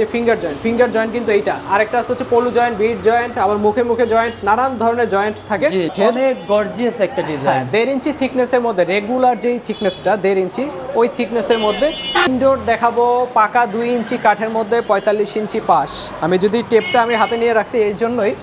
যে finger joint finger joint কিন্তু এইটা। আরেকটা আছে হচ্ছে পলু জয়েন্ট বিট জয়েন্ট আবার মুখে মুখে জয়েন্ট নানান ধরনের জয়েন্ট থাকে। অনেক গর্জিয়াস একটা হ্যাঁ ডিজাইন দেড় ইঞ্চি থিকনেসের মধ্যে রেগুলার যেই থিকনেসটা দেড় ইঞ্চি ওই থিকনেসের মধ্যে ইনডোর দেখাবো পাকা দুই ইঞ্চি কাঠের মধ্যে পঁয়তাল্লিশ ইঞ্চি পাশ। আমি যদি টেপটা আমি হাতে নিয়ে রাখছি এই জন্যই।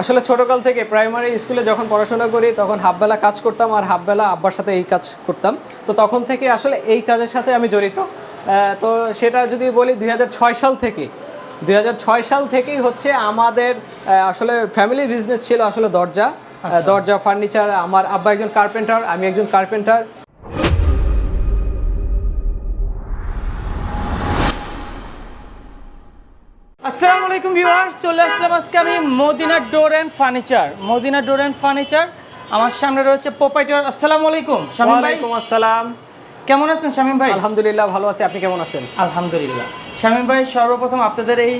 আসলে ছোটোকাল থেকে প্রাইমারি স্কুলে যখন পড়াশোনা করি তখন হাফবেলা কাজ করতাম আর হাফবেলা আব্বার সাথে এই কাজ করতাম। তো তখন থেকে আসলে এই কাজের সাথে আমি জড়িত। তো সেটা যদি বলি দুই সাল থেকে। দুই সাল থেকেই হচ্ছে আমাদের আসলে ফ্যামিলি বিজনেস ছিল আসলে দরজা। দরজা ফার্নিচার আমার আব্বা একজন কার্পেন্টার আমি একজন কার্পেন্টার আসসালামু আলাইকুম ভিউয়ার্স চলে আসলাম আজকে আমি Madina door and furniture Madina door and furniture আমার সামনে রয়েছে প্রোপাইটার আসসালামু আলাইকুম ওয়ালাইকুম আসসালাম। কেমন আছেন শামীম ভাই? আলহামদুলিল্লাহ ভালো আছি। আপনি কেমন আছেন? আলহামদুলিল্লাহ। শামীম ভাই সর্বপ্রথম আপনাদের এই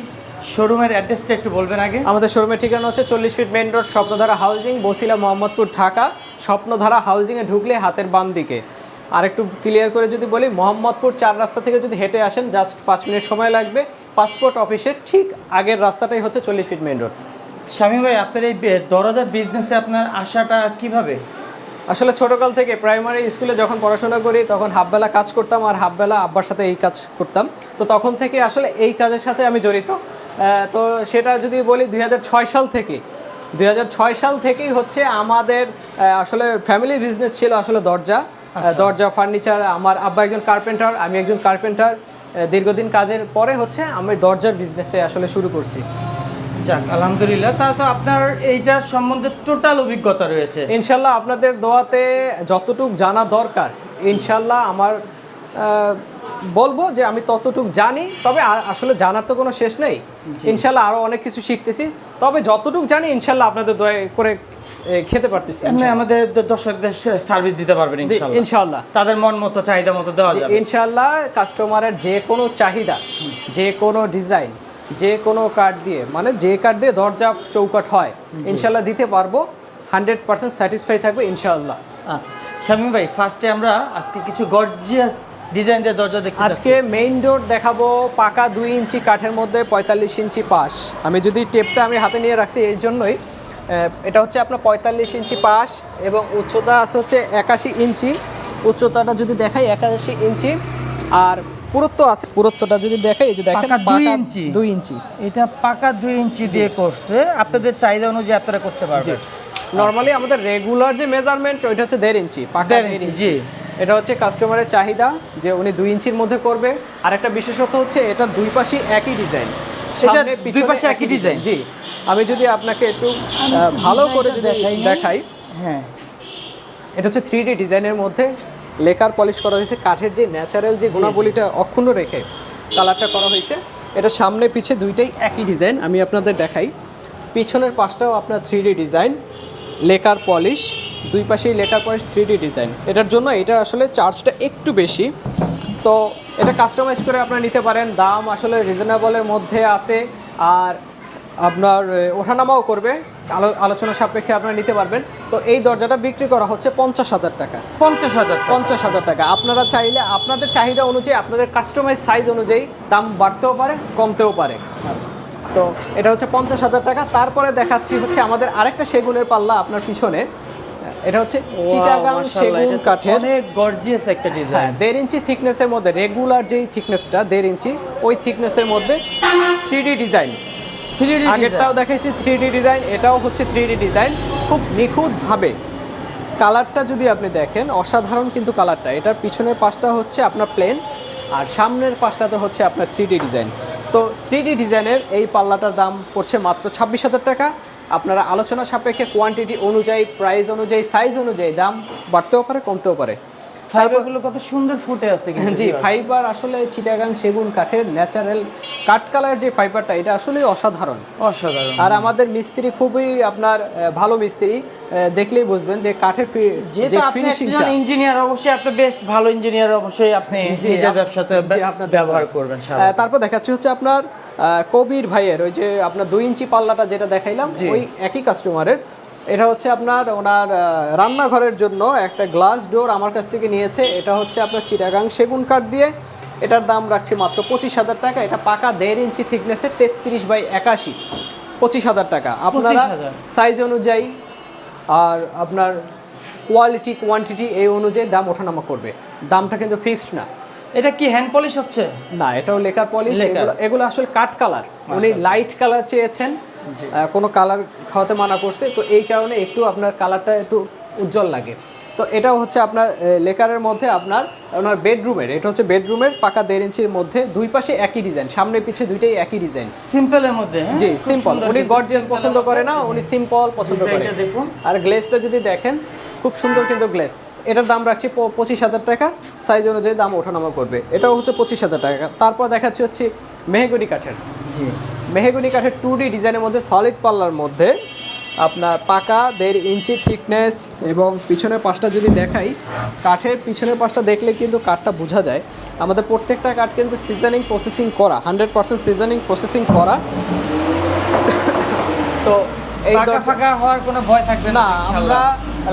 শোরুমের অ্যাড্রেসটা একটু বলবেন আগে। আমাদের শোরুমের ঠিকানা হচ্ছে চল্লিশ feet main road Swapnodhara housing Bosila Mohammadpur Dhaka. Swapnodhara হাউজিংয়ে ঢুকলে হাতের বাম দিকে। আর একটু ক্লিয়ার করে যদি বলি মোহাম্মদপুর চার রাস্তা থেকে যদি হেঁটে আসেন জাস্ট পাঁচ মিনিট সময় লাগবে। পাসপোর্ট অফিসের ঠিক আগের রাস্তাটাই হচ্ছে চল্লিশ ফিট মেন রোড শামীম ভাই আপনার এই দরজার বিজনেসে আপনার আশাটা কীভাবে? আসলে ছোটোকাল থেকে প্রাইমারি স্কুলে যখন পড়াশোনা করি তখন হাফবেলা কাজ করতাম আর হাফবেলা আব্বার সাথে এই কাজ করতাম। তো তখন থেকে আসলে এই কাজের সাথে আমি জড়িত। তো সেটা যদি বলি দুই হাজার ছয় সাল থেকে। দুই হাজার ছয় সাল থেকেই হচ্ছে আমাদের আসলে ফ্যামিলি বিজনেস ছিল আসলে দরজা। দরজা ফার্নিচার আমার আব্বা একজন কার্পেন্টার আমি একজন কার্পেন্টার দীর্ঘদিন কাজের পরে হচ্ছে আমি দরজার বিজনেসে আসলে শুরু করছি। যাক আলহামদুলিল্লাহ। তা তো আপনার এইটার সম্বন্ধে টোটাল অভিজ্ঞতা রয়েছে। ইনশাল্লাহ আপনাদের দোয়াতে যতটুক জানা দরকার ইনশাল্লাহ আমার বলব যে আমি ততটুক জানি তবে আর- আসলে জানার তো কোনো শেষ নেই। ইনশাল্লাহ আরও অনেক কিছু শিখতেছি। তবে যতটুক জানি ইনশাল্লাহ আপনাদের দয়া করে খেতে পারতেছি আমাদের দর্শকদের সার্ভিস দিতে পারবেন ইনশাল্লাহ। তাদের মন মতো চাহিদা মতো দেওয়া যাবে। ইনশাল্লাহ কাস্টমারের যে কোনো চাহিদা যে কোনো ডিজাইন যে কোনো কার্ড দিয়ে মানে যে কার্ড দিয়ে দরজা চৌকাট হয় ইনশাল্লাহ দিতে পারব। হান্ড্রেড পার্সেন্ট স্যাটিসফাই থাকবে ইনশাল্লাহ আচ্ছা শামীম ভাই ফার্স্টে আমরা আজকে কিছু গর্জিয়াস ডিজাইন দিয়ে দরজা দেখি আজকে মেইন ডোর দেখাবো পাকা দুই ইঞ্চি কাঠের মধ্যে পঁয়তাল্লিশ ইঞ্চি পাশ। আমি যদি টেপটা আমি হাতে নিয়ে রাখছি এই জন্যই এটা হচ্ছে আপনার পঁয়তাল্লিশ ইঞ্চি পাশ এবং উচ্চতা আছে হচ্ছে একাশি ইঞ্চি। উচ্চতাটা যদি দেখাই একাশি ইঞ্চি। আর পুরুত্ব আছে। পুরুত্বটা যদি দেখে এই যে দেখেন দুই ইঞ্চি। দুই ইঞ্চি। এটা পাকা দুই ইঞ্চি দিয়ে করছে। আপনাদের চাহিদা অনুযায়ী আপনারা করতে পারবেন। নর্মালি আমাদের রেগুলার যে মেজারমেন্ট ওইটা হচ্ছে দেড় ইঞ্চি পাকা ইঞ্চি, জি। এটা হচ্ছে কাস্টমারের চাহিদা যে উনি দুই ইঞ্চির মধ্যে করবে। আর একটা বিশেষত হচ্ছে এটা দুই পাশে একই ডিজাইন সেটা দুই পাশে একই ডিজাইন? জি। আমি যদি আপনাকে একটু ভালো করে যদি দেখাই দেখাই। হ্যাঁ। এটা হচ্ছে থ্রি ডি ডিজাইনের মধ্যে। লেকার পলিশ করা হয়েছে, কাঠের যে ন্যাচারাল যে গুণাবলীটা অক্ষুণ্ণ রেখে কালারটা করা হয়েছে, এটা সামনে পিছে দুইটাই একই ডিজাইন আমি আপনাদের দেখাই। পিছনের পাশটাও আপনার থ্রি ডিজাইন লেকার পলিশ, দুই পাশেই লেকার পলিশ থ্রি ডিজাইন এটার জন্য এটা আসলে চার্জটা একটু বেশি। তো এটা কাস্টমাইজ করে আপনারা নিতে পারেন, দাম আসলে রিজনেবলের মধ্যে আছে, আর আপনার ওঠানামাও করবে। আলোচনা সাপেক্ষে আপনারা নিতে পারবেন। তো এই দরজাটা বিক্রি করা হচ্ছে পঞ্চাশ হাজার টাকা। পঞ্চাশ হাজার পঞ্চাশ হাজার টাকা। আপনারা চাইলে আপনাদের চাহিদা অনুযায়ী আপনাদের কাস্টমাইজ সাইজ অনুযায়ী দাম বাড়তেও পারে কমতেও পারে। তো এটা হচ্ছে পঞ্চাশ হাজার টাকা। তারপরে দেখাচ্ছি হচ্ছে আমাদের আরেকটা সেগুনের পাল্লা আপনার পিছনে। এটা হচ্ছে চিটাগাং সেগুন কাঠের। অনেক গর্জিয়াস একটা হ্যাঁ ডিজাইন দেড় ইঞ্চি থিকনেসের মধ্যে রেগুলার যেই থিকনেসটা দেড় ইঞ্চি ওই থিকনেসের মধ্যে থ্রি ডি ডিজাইন আগেরটাও দেখাইছি থ্রি ডিজাইন এটাও হচ্ছে থ্রি ডিজাইন খুব নিখুঁতভাবে কালারটা যদি আপনি দেখেন, অসাধারণ কিন্তু কালারটা। এটার পিছনের পাশটা হচ্ছে আপনার প্লেন আর সামনের পাশটাতে হচ্ছে আপনার থ্রি ডিজাইন তো থ্রি ডিজাইনের এই পাল্লাটার দাম পড়ছে মাত্র ছাব্বিশ হাজার টাকা। আপনারা আলোচনা সাপেক্ষে কোয়ান্টিটি অনুযায়ী প্রাইস অনুযায়ী সাইজ অনুযায়ী দাম বাড়তেও পারে, কমতেও পারে। ফাইবারগুলো কত সুন্দর ফুটে আছে জি ফাইবার আসলে চিটাগাং সেগুন কাঠের ন্যাচারাল কাঠ কালার যে ফাইবারটা এটা আসলে অসাধারণ। অসাধারণ। আর আমাদের মিস্ত্রি খুবই আপনার ভালো মিস্ত্রি দেখলেই বুঝবেন যে কাঠের যে আপনি ফিনিশিংটা ইঞ্জিনিয়ার অবশ্যই আপনি বেস্ট ভালো ইঞ্জিনিয়ার অবশ্যই আপনি নিজের ব্যবসাতে জি, আপনার ব্যবহার করবেন তারপর দেখাচ্ছি হচ্ছে আপনার কবির ভাইয়ের ওই যে আপনার দুই ইঞ্চি পাল্লাটা যেটা দেখাইলাম ওই একই কাস্টমারের এটা হচ্ছে আপনার ওনার রান্নাঘরের জন্য একটা গ্লাস ডোর আমার কাছ থেকে নিয়েছে। এটা হচ্ছে আপনার চিটাগাং সেগুন কাঠ দিয়ে। এটার দাম রাখছি মাত্র পঁচিশ হাজার টাকা। এটা পাকা দেড় ইঞ্চি থিকনেসের তেত্রিশ বাই একাশি। পঁচিশ হাজার টাকা। আপনারা 25,000 সাইজ অনুযায়ী আর আপনার কোয়ালিটি কোয়ান্টিটি এই অনুযায়ী দাম ওঠানামা করবে। দামটা কিন্তু ফিক্সড না। এটা কি হ্যান্ড পলিশ হচ্ছে? না এটাও লেকার পলিশ এগুলো আসলে কাট কালার উনি লাইট কালার চেয়েছেন। কোনো কালার খাওয়াতে মানা করছে তো এই কারণে একটু আপনার কালারটা একটু উজ্জ্বল লাগে। তো এটা হচ্ছে আপনার লেকারের মধ্যে আপনার ওনার বেডরুমের এটা হচ্ছে বেডরুমের পাকা দেড় ইঞ্চির মধ্যে দুই পাশে একই ডিজাইন সামনে পিছে দুইটাই একই ডিজাইন সিম্পলের মধ্যে হ্যাঁ? জি সিম্পল উনি গর্জিয়াস পছন্দ করে না উনি সিম্পল পছন্দ করে। দেখুন। আর গ্লেসটা যদি দেখেন খুব সুন্দর কিন্তু গ্লেস এটার দাম রাখছি পঁচিশ হাজার টাকা সাইজ অনুযায়ী দাম ওঠানামা করবে। এটাও হচ্ছে পঁচিশ হাজার টাকা। তারপর দেখাচ্ছি হচ্ছে মেহেগুনি কাঠের। মেহেগুনি কাঠের টু ডি ডিজাইনের মধ্যে সলিড পাল্লার মধ্যে আপনার পাকা, দেড় ইঞ্চি থিকনেস এবং পিছনের পাশটা যদি দেখাই, কাঠের পিছনের পাশটা দেখলে কিন্তু কাঠটা বোঝা যায়। আমাদের প্রত্যেকটা কাঠ কিন্তু সিজনিং প্রসেসিং করা হান্ড্রেড পার্সেন্ট সিজনিং প্রসেসিং করা। তো এই ফাঁকা হওয়ার কোনো ভয় থাকবে না আমরা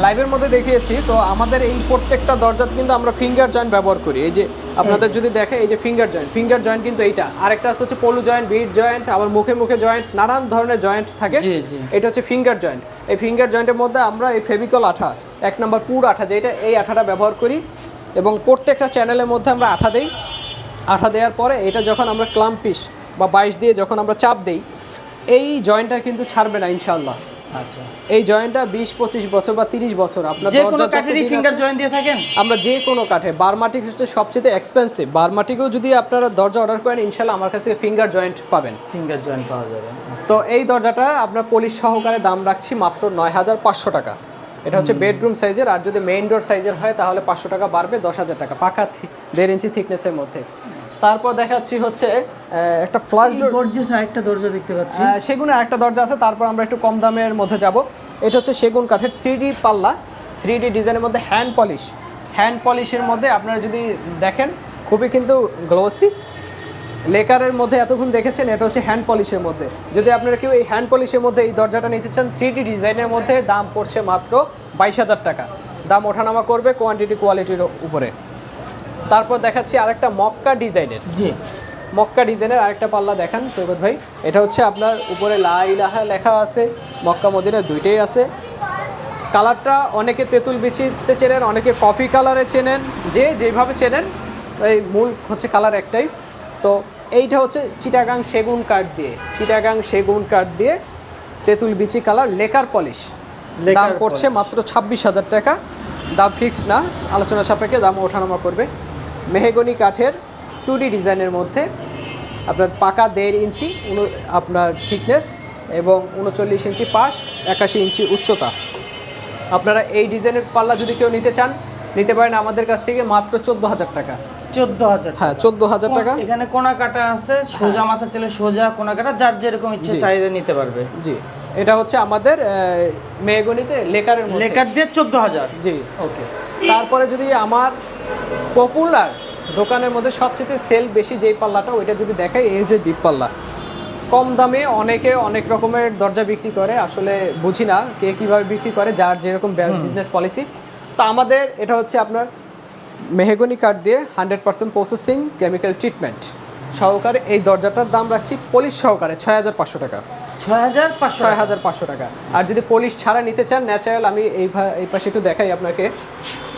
লাইভের মধ্যে দেখিয়েছি তো আমাদের এই প্রত্যেকটা দরজাতে কিন্তু আমরা ফিঙ্গার জয়েন্ট ব্যবহার করি। এই যে আপনাদের যদি দেখে এই যে ফিঙ্গার জয়েন্ট ফিঙ্গার জয়েন্ট কিন্তু এইটা। আরেকটা হচ্ছে পলু জয়েন্ট বিট জয়েন্ট আবার মুখে মুখে জয়েন্ট নানান ধরনের জয়েন্ট থাকে। এটা হচ্ছে ফিঙ্গার জয়েন্ট এই ফিঙ্গার জয়েন্টের মধ্যে আমরা এই ফেভিকল আঠা এক নম্বর পুর আঠা যেটা এই আঠাটা ব্যবহার করি এবং প্রত্যেকটা চ্যানেলের মধ্যে আমরা আঠা দেই। আঠা দেওয়ার পরে এটা যখন আমরা ক্লাম পিস বা বাইশ দিয়ে যখন আমরা চাপ দেই এই জয়েন্টটা কিন্তু ছাড়বে না ইনশাল্লাহ আচ্ছা। এই জয়েন্টটা বিশ পঁচিশ বছর বা তিরিশ বছর আপনার যে কোনো কাঠেরই ফিঙ্গার আছে, জয়েন দিয়ে থাকেন? আমরা যে কোনো কাঠে বারমাটিক হচ্ছে সবচেয়ে এক্সপেন্সিভ বারমাটিকেও যদি আপনারা দরজা অর্ডার করেন ইনশাল্লাহ আমার কাছে ফিঙ্গার জয়েন্ট পাবেন। ফিঙ্গার জয়েন পাওয়া যাবে। তো এই দরজাটা আপনার পলিশ সহকারে দাম রাখছি মাত্র নয় হাজার পাঁচশো টাকা। এটা হচ্ছে বেডরুম সাইজের আর যদি মেইন ডোর সাইজের হয় তাহলে পাঁচশো টাকা বাড়বে দশ হাজার টাকা পাকা দেড় ইঞ্চি থিকনেসের মধ্যে। তারপর দেখাচ্ছি হচ্ছে একটা ফ্লাশ ডোর গর্জিয়াস আরেকটা দরজা দেখতে পাচ্ছি। আহ, সেগুনের একটা দরজা আছে তারপর আমরা একটু কম দামের মধ্যে যাব। এটা হচ্ছে সেগুন কাঠের থ্রি ডি পাল্লা থ্রি ডি ডিজাইনের মধ্যে হ্যান্ড পলিশ হ্যান্ড পলিশের মধ্যে আপনারা যদি দেখেন খুবই কিন্তু গ্লোসি লেকারের মধ্যে এতক্ষণ দেখেছেন এটা হচ্ছে হ্যান্ড পলিশের মধ্যে। যদি আপনারা কেউ এই হ্যান্ড পলিশের মধ্যে এই দরজাটা নিতে চান থ্রি ডি ডিজাইনের মধ্যে দাম পড়ছে মাত্র বাইশ হাজার টাকা। দাম ওঠানামা করবে কোয়ান্টিটি কোয়ালিটির উপরে। তারপর দেখাচ্ছি আরেকটা মক্কা ডিজাইনের। জি। মক্কা ডিজাইনের আরেকটা পাল্লা দেখান সৈকত ভাই। এটা হচ্ছে আপনার উপরে লা ইলাহা লেখা আছে মক্কা মদিনা দুইটাই আছে। কালারটা অনেকে তেঁতুল বিচিতে চেনেন অনেকে কফি কালারে চেনেন যে যেভাবে চেনেন এই মূল হচ্ছে কালার একটাই। তো এইটা হচ্ছে চিটাগাং সেগুন কাঠ দিয়ে চিটাগাং সেগুন কাঠ দিয়ে তেঁতুল বিচি কালার লেকার পলিশ। লেকার দাম পড়ছে মাত্র ছাব্বিশ হাজার টাকা। দাম ফিক্সড না আলোচনা সাপেক্ষে দাম ওঠানামা করবে। মেহেগনি কাঠের টু ডি ডিজাইনের মধ্যে আপনার পাকা দেড় ইঞ্চি আপনার থিকনেস এবং উনচল্লিশ ইঞ্চি পাশ একাশি ইঞ্চি উচ্চতা। আপনারা এই ডিজাইনের পাল্লা যদি কেউ নিতে চান নিতে পারেন আমাদের কাছ থেকে মাত্র চোদ্দ হাজার টাকা। চোদ্দ হাজার হ্যাঁ চোদ্দ হাজার টাকা। এখানে কোনা কাটা আছে সোজা মাথা চলে সোজা কোনা কাটা যার যেরকম ইচ্ছে চাহিদা নিতে পারবে। জি এটা হচ্ছে আমাদের মেহগনিতে লেকারের লেকার দিয়ে চোদ্দ হাজার। জি। ওকে। তারপরে যদি আমার পপুলার দোকানের মধ্যে সবচেয়ে সেল বেশি যেই পাল্লাটা ওইটা যদি দেখাই এই যে দ্বীপ পাল্লা। কম দামে অনেকে অনেক রকমের দরজা বিক্রি করে আসলে বুঝি না কে কীভাবে বিক্রি করে যার যেরকম বিজনেস পলিসি তা আমাদের এটা হচ্ছে আপনার মেহেগনি কাঠ দিয়ে hundred percent processing chemical treatment সহকারে এই দরজাটার দাম রাখছি পলিশ সহকারে ছয় হাজার পাঁচশো টাকা। ছয় হাজার পাঁচশো ছয় হাজার পাঁচশো টাকা। আর যদি পলিশ ছাড়া নিতে চান ন্যাচারাল আমি এই এই পাশে একটু দেখাই আপনাকে।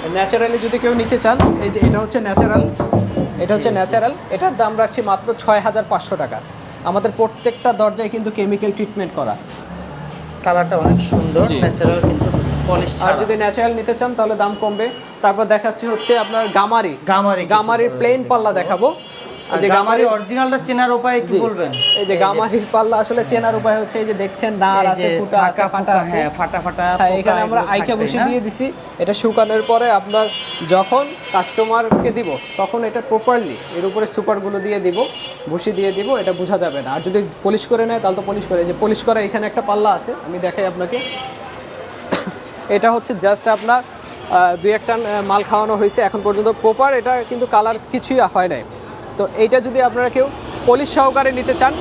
ন্যাচারালি যদি কেউ নিতে চান এই যে এটা হচ্ছে ন্যাচারাল এটা হচ্ছে ন্যাচারাল এটার দাম রাখছি মাত্র ছয় হাজার পাঁচশো টাকা। আমাদের প্রত্যেকটা দরজায় কিন্তু কেমিক্যাল ট্রিটমেন্ট করা। কালারটা অনেক সুন্দর ন্যাচারাল কিন্তু আর যদি ন্যাচারাল নিতে চান তাহলে দাম কমবে। তারপর দেখাচ্ছি হচ্ছে আপনার গামারি। গামারি গামারির প্লেন পাল্লা দেখাবো। যে গামারি অরিজিনালটা চেনার উপায় কি বলবেন? এই যে গামারির পাল্লা আসলে চেনার উপায় হচ্ছে এই যে দেখছেন নার আছে ফুটা আছে ফাটা আছে। হ্যাঁ ফাটা ফাটা হ্যাঁ এখানে আমরা আইকা বসি? দিয়ে দিছি। এটা শুকানোর পরে আপনার যখন কাস্টমারকে দিব তখন এটা প্রপারলি এর উপরে সুপারগুলো দিয়ে দিব ভুসি দিয়ে দিব এটা বোঝা যাবে না। আর যদি পলিশ করে নেয় তাহলে তো পলিশ করে। যে পলিশ করা এখানে একটা পাল্লা আছে আমি দেখাই আপনাকে। এটা হচ্ছে জাস্ট আপনার দুই একটা মাল খাওয়ানো হয়েছে। এখন পর্যন্ত প্রপার এটা কিন্তু কালার কিছুই হয় নাই। তো এইটা যদি আপনারা কেউ পলিশ সহকারে নিতে চান,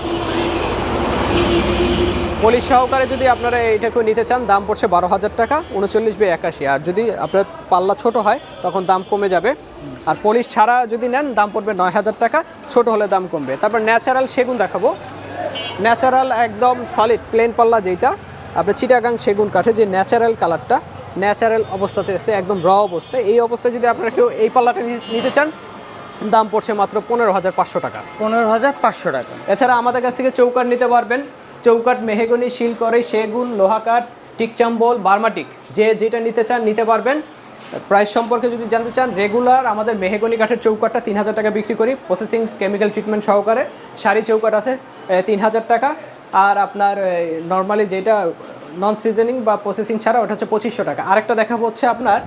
পলিশ সহকারে যদি আপনারা এইটাকে নিতে চান, দাম পড়ছে বারো হাজার টাকা, উনচল্লিশ বাই একাশি। আর যদি আপনার পাল্লা ছোট হয়, তখন দাম কমে যাবে। আর পলিশ ছাড়া যদি নেন, দাম পড়বে নয় হাজার টাকা, ছোট হলে দাম কমবে। তারপর ন্যাচারাল সেগুন দেখাবো। ন্যাচারাল একদম সলিড প্লেন পাল্লা যেটা আপনার চিটাগাং সেগুন কাঠে যে ন্যাচারাল কালারটা, ন্যাচারাল অবস্থাতে এসে একদম র অবস্থায়। এই অবস্থায় যদি আপনারা কেউ এই পাল্লাটা নিতে চান দাম পড়ছে মাত্র পনেরো হাজার পাঁচশো টাকা। পনেরো হাজার পাঁচশো টাকা। এছাড়া আমাদের কাছ থেকে চৌকাট নিতে পারবেন। চৌকাট মেহেগনি শিলকড়ি সেগুন লোহাকাঠ টিকচাম্বল বার্মাটিক যে যেটা নিতে চান নিতে পারবেন। প্রাইস সম্পর্কে যদি জানতে চান রেগুলার আমাদের মেহেগনি কাঠের চৌকাটটা তিন হাজার টাকা বিক্রি করি প্রসেসিং কেমিক্যাল ট্রিটমেন্ট সহকারে। শাড়ি চৌকাট আছে তিন হাজার টাকা। আর আপনার নর্মালি যেটা নন সিজনিং বা প্রসেসিং ছাড়া ওটা হচ্ছে পঁচিশশো টাকা। আরেকটা দেখা হচ্ছে আপনার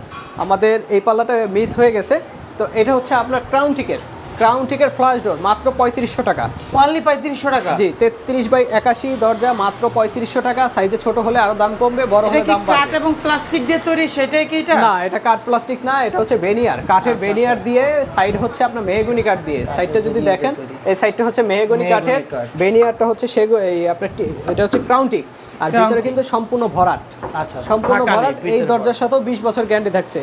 আমাদের এই পাল্লাটা মিস হয়ে গেছে। তো এটা হচ্ছে আপনার ক্রাউন টিকের ক্রাউন টিকের ফ্লাশ ডোর মাত্র পঁয়ত্রিশশো টাকা। অনলি পঁয়ত্রিশশো টাকা? জি তেত্রিশ বাই একাশি দরজা মাত্র পঁয়ত্রিশশো টাকা। সাইজে ছোট হলে আরও দাম কমবে বড় হলে দাম কাঠ এবং প্লাস্টিক দিয়ে তৈরি? সেটাই কি এটা? না এটা কাঠ প্লাস্টিক না এটা হচ্ছে বেনিয়ার কাঠের বেনিয়ার দিয়ে সাইড হচ্ছে আপনার মেহগুনি কাঠ দিয়ে। সাইডটা যদি দেখেন এই সাইডটা হচ্ছে মেহগুনি কাঠের। বেনিয়ারটা হচ্ছে সেগু এই আপনার এটা হচ্ছে ক্রাউন্টিক আর ভিতরে কিন্তু সম্পূর্ণ ভরাট। আচ্ছা সম্পূর্ণ ভরাট। এই দরজার সাথেও বিশ বছর গ্যারান্টি থাকছে।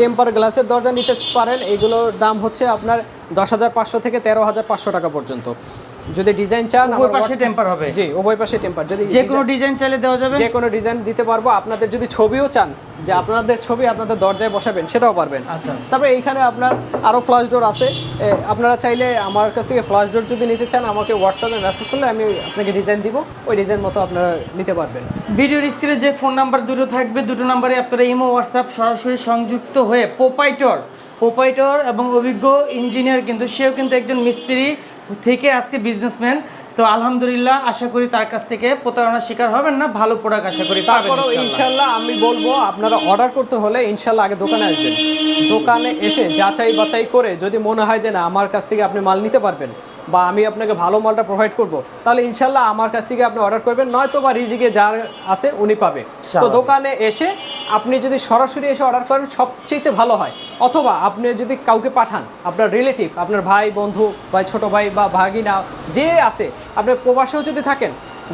টেম্পার গ্লাসের দরজা নিতে পারেন। এগুলোর দাম হচ্ছে আপনার দশ হাজার পাঁচশো থেকে তেরো হাজার পাঁচশো টাকা পর্যন্ত। যদি ডিজাইন চান উভয় পাশে টেম্পার হবে? জি উভয় পাশে টেম্পার যদি যে কোনো ডিজাইন চাইলে দেওয়া যাবে। যে কোনো ডিজাইন দিতে পারব। আপনাদের যদি ছবিও চান যে আপনাদের ছবি আপনাদের দরজায় বসাবেন সেটাও পারবেন। আচ্ছা। তারপরে এইখানে আপনার আরও ফ্লাশ ডোর আছে। আপনারা চাইলে আমার কাছ থেকে ফ্লাশ ডোর যদি নিতে চান আমাকে হোয়াটসঅ্যাপে মেসেজ করলে আমি আপনাকে ডিজাইন দিব। ওই ডিজাইন মতো আপনারা নিতে পারবেন। ভিডিওর স্ক্রিনে যে ফোন নাম্বার দুটো থাকবে দুটো নাম্বারে আপনারা ইমো হোয়াটসঅ্যাপ সরাসরি সংযুক্ত হয়ে পোপাইটর পোপাইটর এবং অভিজ্ঞ ইঞ্জিনিয়ার কিন্তু সেও কিন্তু একজন মিস্ত্রি। থেকে আজকে বিজনেসম্যান তো আলহামদুলিল্লাহ আশা করি তার কাছ থেকে প্রতারণার শিকার হবেন না ভালো প্রোডাক্ট আশা করি তারপরেও ইনশাল্লাহ আমি বলব আপনারা অর্ডার করতে হলে ইনশাল্লাহ আগে দোকানে আসবেন। দোকানে এসে যাচাই বাছাই করে যদি মনে হয় যে না আমার কাছ থেকে আপনি মাল নিতে পারবেন বা আমি আপনাকে ভালো মালটা প্রোভাইড করব তাহলে ইনশাল্লাহ আমার কাছ থেকে আপনি অর্ডার করবেন নয়তো বা রিজিকে যার আছে উনি পাবে। তো দোকানে এসে আপনি যদি সরাসরি এসে অর্ডার করেন সবচেয়ে ভালো হয়। অথবা আপনি যদি কাউকে পাঠান আপনার রিলেটিভ আপনার ভাই বন্ধু বা ছোট ভাই বা ভাগিনা যে আছে আপনি প্রবাসেও যদি থাকেন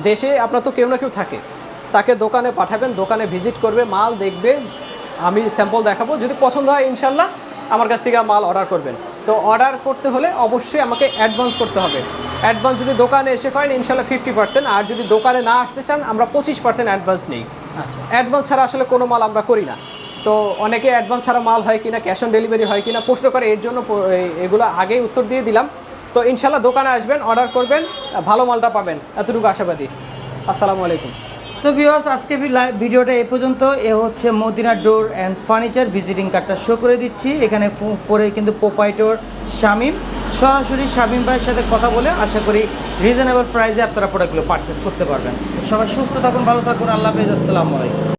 দেশে আপনার তো কেউ না কেউ থাকে তাকে দোকানে পাঠাবেন দোকানে ভিজিট করবে মাল দেখবে আমি স্যাম্পল দেখাবো যদি পছন্দ হয় ইনশাল্লাহ আমার কাছ থেকে মাল অর্ডার করবেন। তো অর্ডার করতে হলে অবশ্যই আমাকে অ্যাডভান্স করতে হবে। অ্যাডভান্স যদি দোকানে এসে করেন ইনশাল্লাহ ফিফটি পার্সেন্ট আর যদি দোকানে না আসতে চান আমরা পঁচিশ পার্সেন্ট অ্যাডভান্স নিই। আচ্ছা। অ্যাডভান্স ছাড়া আসলে কোনো মাল আমরা করি না। তো অনেকে অ্যাডভান্স ছাড়া মাল হয় কিনা ক্যাশ অন ডেলিভারি হয় কিনা প্রশ্ন করে। এর জন্য এগুলো আগেই উত্তর দিয়ে দিলাম। তো ইনশাল্লাহ দোকানে আসবেন অর্ডার করবেন ভালো মালটা পাবেন। এতটুকু আশাবাদী। আসসালামু আলাইকুম। তো ভিউয়ার্স আজকে ভিডিওটা এ পর্যন্ত। এ হচ্ছে Madina door and furniture visiting কার্ডটা শো করে দিচ্ছি। এখানে পরে কিন্তু পোপাইটোর শামিম। সরাসরি শামিম ভাইয়ের সাথে কথা বলে আশা করি রিজনেবল প্রাইসে আপনারা প্রোডাক্টগুলো পারচেস করতে পারবেন। সবাই সুস্থ থাকুন, ভালো থাকুন। আল্লাহ হাফিজ, আসসালামু আলাইকুম।